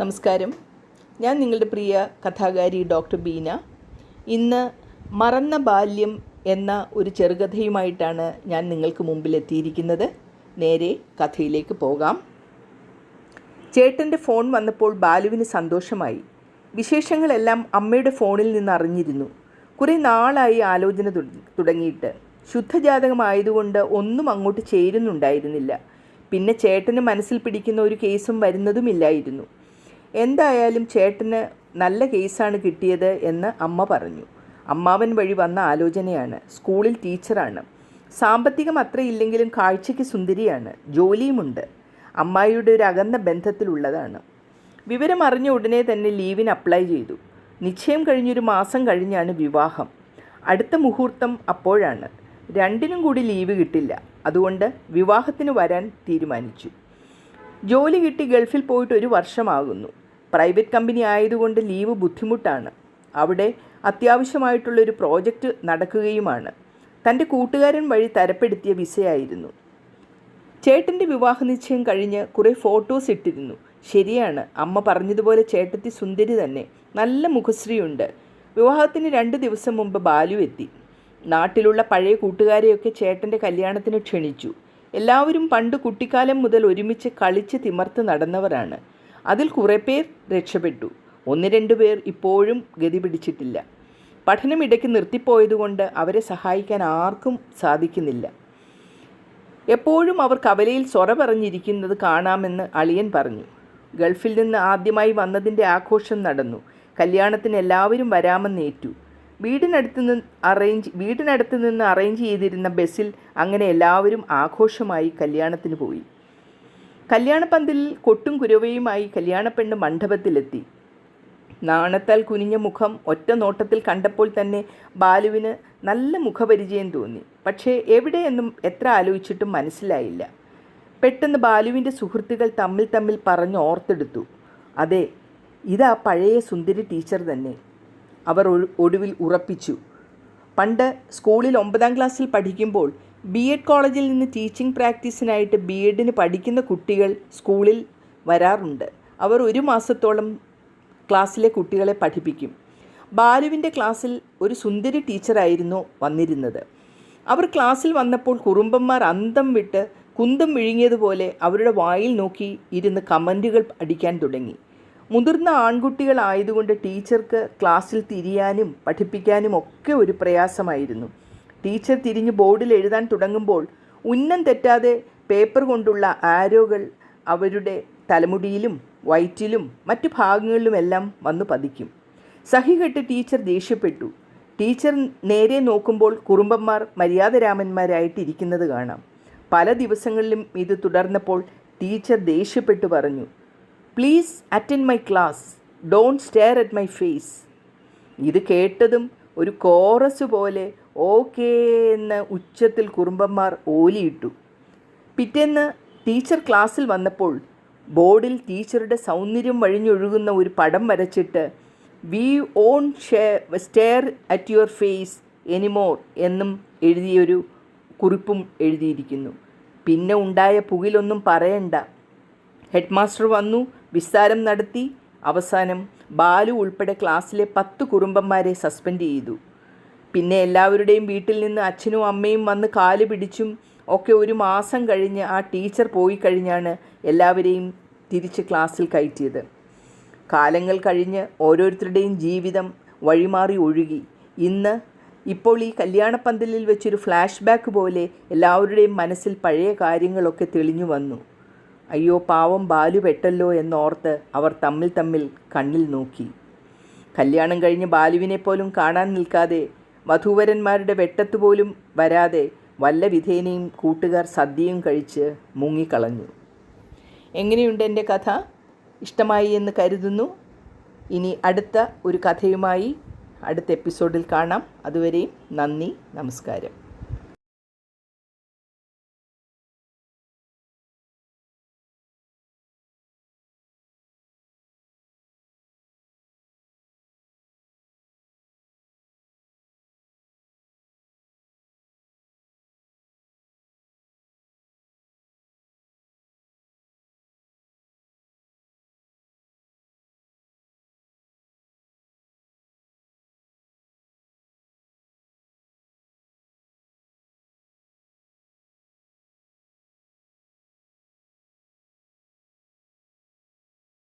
നമസ്കാരം. ഞാൻ നിങ്ങളുടെ പ്രിയ കഥാകാരി ഡോക്ടർ ബീന. ഇന്ന് മറന്ന ബാല്യം എന്ന ഒരു ചെറുകഥയുമായിട്ടാണ് ഞാൻ നിങ്ങൾക്ക് മുമ്പിൽ എത്തിയിരിക്കുന്നത്. നേരെ കഥയിലേക്ക് പോകാം. ചേട്ടന്റെ ഫോൺ വന്നപ്പോൾ ബാലുവിന് സന്തോഷമായി. വിശേഷങ്ങളെല്ലാം അമ്മയുടെ ഫോണിൽ നിന്ന് അറിഞ്ഞിരുന്നു. കുറേ നാളായി ആലോചന തുട- തുടങ്ങിയിട്ട്. ശുദ്ധജാതകമായതുകൊണ്ട് ഒന്നും അങ്ങോട്ട് ചേരുന്നുണ്ടായിരുന്നില്ല. പിന്നെ ചേട്ടന് മനസ്സിൽ പിടിക്കുന്ന ഒരു കേസും വരുന്നതുമില്ലായിരുന്നു എന്തായാലും ചേട്ടന് നല്ല കേസാണ് കിട്ടിയത് എന്ന് അമ്മ പറഞ്ഞു. അമ്മാവൻ വഴി വന്ന ആലോചനയാണ്. സ്കൂളിൽ ടീച്ചറാണ്. സാമ്പത്തികം അത്രയില്ലെങ്കിലും കാഴ്ചയ്ക്ക് സുന്ദരിയാണ്. ജോലിയുമുണ്ട്. അമ്മായിയുടെ ഒരു അകന്ന ബന്ധത്തിലുള്ളതാണ്. വിവരം അറിഞ്ഞ ഉടനെ തന്നെ ലീവിന് അപ്ലൈ ചെയ്തു. നിശ്ചയം കഴിഞ്ഞൊരു മാസം കഴിഞ്ഞാണ് വിവാഹം. അടുത്ത മുഹൂർത്തം അപ്പോഴാണ്. രണ്ടിനും കൂടി ലീവ് കിട്ടില്ല. അതുകൊണ്ട് വിവാഹത്തിന് വരാൻ തീരുമാനിച്ചു. ജോലി കിട്ടി ഗൾഫിൽ പോയിട്ട് ഒരു വർഷമാകുന്നു. പ്രൈവറ്റ് കമ്പനി ആയതുകൊണ്ട് ലീവ് ബുദ്ധിമുട്ടാണ്. അവിടെ അത്യാവശ്യമായിട്ടുള്ളൊരു പ്രോജക്റ്റ് നടക്കുകയുമാണ്. തന്റെ കൂട്ടുകാരൻ വഴി തരപ്പെടുത്തിയ വിസയായിരുന്നു. ചേട്ടന്റെ വിവാഹ നിശ്ചയം കഴിഞ്ഞ് കുറേ ഫോട്ടോസ് ഇട്ടിരുന്നു. ശരിയാണ് അമ്മ പറഞ്ഞതുപോലെ ചേട്ടത്തി സുന്ദരി തന്നെ. നല്ല മുഖശ്രീയുണ്ട്. വിവാഹത്തിന് രണ്ട് ദിവസം മുമ്പ് ബാലു എത്തി. നാട്ടിലുള്ള പഴയ കൂട്ടുകാരെയൊക്കെ ചേട്ടന്റെ കല്യാണത്തിന് ക്ഷണിച്ചു. എല്ലാവരും പണ്ട് കുട്ടിക്കാലം മുതൽ ഒരുമിച്ച് കളിച്ച് തിമർത്ത് നടന്നവരാണ്. അതിൽ കുറേ പേർ രക്ഷപ്പെട്ടു. ഒന്ന് രണ്ട് പേർ ഇപ്പോഴും ഗതി പിടിച്ചിട്ടില്ല. പഠനം ഇടയ്ക്ക് നിർത്തിപ്പോയതുകൊണ്ട് അവരെ സഹായിക്കാൻ ആർക്കും സാധിക്കുന്നില്ല. എപ്പോഴും അവർ കവലയിൽ സ്വറ പറഞ്ഞിരിക്കുന്നത് കാണാമെന്ന് അളിയൻ പറഞ്ഞു. ഗൾഫിൽ നിന്ന് ആദ്യമായി വന്നതിന്റെ ആഘോഷം നടന്നു. കല്യാണത്തിന് എല്ലാവരും വരാമെന്നേറ്റു വീടിനടുത്ത് നിന്ന് അറേഞ്ച് വീടിനടുത്ത് നിന്ന് അറേഞ്ച് ചെയ്തിരുന്ന ബസ്സിൽ അങ്ങനെ എല്ലാവരും ആഘോഷമായി കല്യാണത്തിന് പോയി. കല്യാണപ്പന്തലിൽ കൊട്ടും കുരവയുമായി കല്യാണപ്പെണ്ണ് മണ്ഡപത്തിലെത്തി. നാണത്താൽ കുനിഞ്ഞ മുഖം ഒറ്റ നോട്ടത്തിൽ കണ്ടപ്പോൾ തന്നെ ബാലുവിന് നല്ല മുഖപരിചയം തോന്നി. പക്ഷേ എവിടെയെന്നും എത്ര ആലോചിച്ചിട്ടും മനസ്സിലായില്ല. പെട്ടെന്ന് ബാലുവിന്റെ സുഹൃത്തുക്കൾ തമ്മിൽ തമ്മിൽ പറഞ്ഞ് ഓർത്തെടുത്തു. അതെ ഇതാ പഴയ സുന്ദരി ടീച്ചർ തന്നെ. അവർ ഒടുവിൽ ഉറപ്പിച്ചു. പണ്ട് സ്കൂളിൽ ഒമ്പതാം ക്ലാസ്സിൽ പഠിക്കുമ്പോൾ ബി എഡ് കോളേജിൽ നിന്ന് ടീച്ചിങ് പ്രാക്ടീസിനായിട്ട് ബി എഡിന് പഠിക്കുന്ന കുട്ടികൾ സ്കൂളിൽ വരാറുണ്ട്. അവർ ഒരു മാസത്തോളം ക്ലാസ്സിലെ കുട്ടികളെ പഠിപ്പിക്കും. ബാലുവിന്റെ ക്ലാസ്സിൽ ഒരു സുന്ദരി ടീച്ചറായിരുന്നു വന്നിരുന്നത്. അവർ ക്ലാസ്സിൽ വന്നപ്പോൾ കുറുമ്പന്മാർ അന്തം വിട്ട് കുന്തം വിഴുങ്ങിയതുപോലെ അവരുടെ വായിൽ നോക്കി ഇരുന്ന് കമന്റുകൾ അടിക്കാൻ തുടങ്ങി. മുതിർന്ന ആൺകുട്ടികളായതുകൊണ്ട് ടീച്ചർക്ക് ക്ലാസ്സിൽ തിരിയാനും പഠിപ്പിക്കാനും ഒക്കെ ഒരു പ്രയാസമായിരുന്നു. ടീച്ചർ തിരിഞ്ഞ് ബോർഡിൽ എഴുതാൻ തുടങ്ങുമ്പോൾ ഉന്നം തെറ്റാതെ പേപ്പർ കൊണ്ടുള്ള ആരോകൾ അവരുടെ തലമുടിയിലും വയറ്റിലും മറ്റു ഭാഗങ്ങളിലുമെല്ലാം വന്നു പതിക്കും. സഹികെട്ട് ടീച്ചർ ദേഷ്യപ്പെട്ടു. ടീച്ചർ നേരെ നോക്കുമ്പോൾ കുറുമ്പന്മാർ മര്യാദരാമന്മാരായിട്ട് ഇരിക്കുന്നത് കാണാം. പല ദിവസങ്ങളിലും ഇത് തുടർന്നപ്പോൾ ടീച്ചർ ദേഷ്യപ്പെട്ടു പറഞ്ഞു please attend my class don't stare at my face ഇത് കേട്ടതും ഒരു കോറസ് പോലെ ഓക്കേ എന്ന് ഉച്ചത്തിൽ കുറുമ്പന്മാർ ഓലിയിട്ടു. പിറ്റേന്ന് ടീച്ചർ ക്ലാസ്സിൽ വന്നപ്പോൾ ബോർഡിൽ ടീച്ചറുടെ സൗന്ദര്യം വഴിഞ്ഞൊഴുകുന്ന ഒരു പടം വരച്ചിട്ട് we won't stare at your face anymore എന്നും എഴുതിയൊരു കുറിപ്പും എഴുതിയിരിക്കുന്നു. പിന്നെ ഉണ്ടായ പുകിലൊന്നും പറയണ്ട. ഹെഡ് മാസ്റ്റർ വന്നു വിസ്താരം നടത്തി. അവസാനം ബാലു ഉൾപ്പെടെ ക്ലാസ്സിലെ പത്ത് കുറുമ്പന്മാരെ സസ്പെൻഡ് ചെയ്തു. പിന്നെ എല്ലാവരുടെയും വീട്ടിൽ നിന്ന് അച്ഛനും അമ്മയും വന്ന് കാൽ പിടിച്ചും ഒക്കെ ഒരു മാസം കഴിഞ്ഞ് ആ ടീച്ചർ പോയി കഴിഞ്ഞാണ് എല്ലാവരെയും തിരിച്ച് ക്ലാസ്സിൽ കയറ്റിയത്. കാലങ്ങൾ കഴിഞ്ഞ് ഓരോരുത്തരുടെയും ജീവിതം വഴിമാറി ഒഴുകി. ഇന്ന് ഇപ്പോൾ ഈ കല്യാണപ്പന്തലിൽ വെച്ചൊരു ഫ്ലാഷ് ബാക്ക് പോലെ എല്ലാവരുടെയും മനസ്സിൽ പഴയ കാര്യങ്ങളൊക്കെ തെളിഞ്ഞു വന്നു. അയ്യോ പാവം ബാലു പെട്ടല്ലോ എന്നോർത്ത് അവർ തമ്മിൽ തമ്മിൽ കണ്ണിൽ നോക്കി. കല്യാണം കഴിഞ്ഞ് ബാലുവിനെ പോലും കാണാൻ നിൽക്കാതെ വധൂവരന്മാരുടെ വെട്ടത്ത് പോലും വരാതെ വല്ല വിധേനയും കൂട്ടുകാർ സദ്യയും കഴിച്ച് മുങ്ങിക്കളഞ്ഞു. എങ്ങനെയുണ്ട് എന്റെ കഥ? ഇഷ്ടമായി എന്ന് കരുതുന്നു. ഇനി അടുത്ത ഒരു കഥയുമായി അടുത്ത എപ്പിസോഡിൽ കാണാം. അതുവരെയും നന്ദി നമസ്കാരം.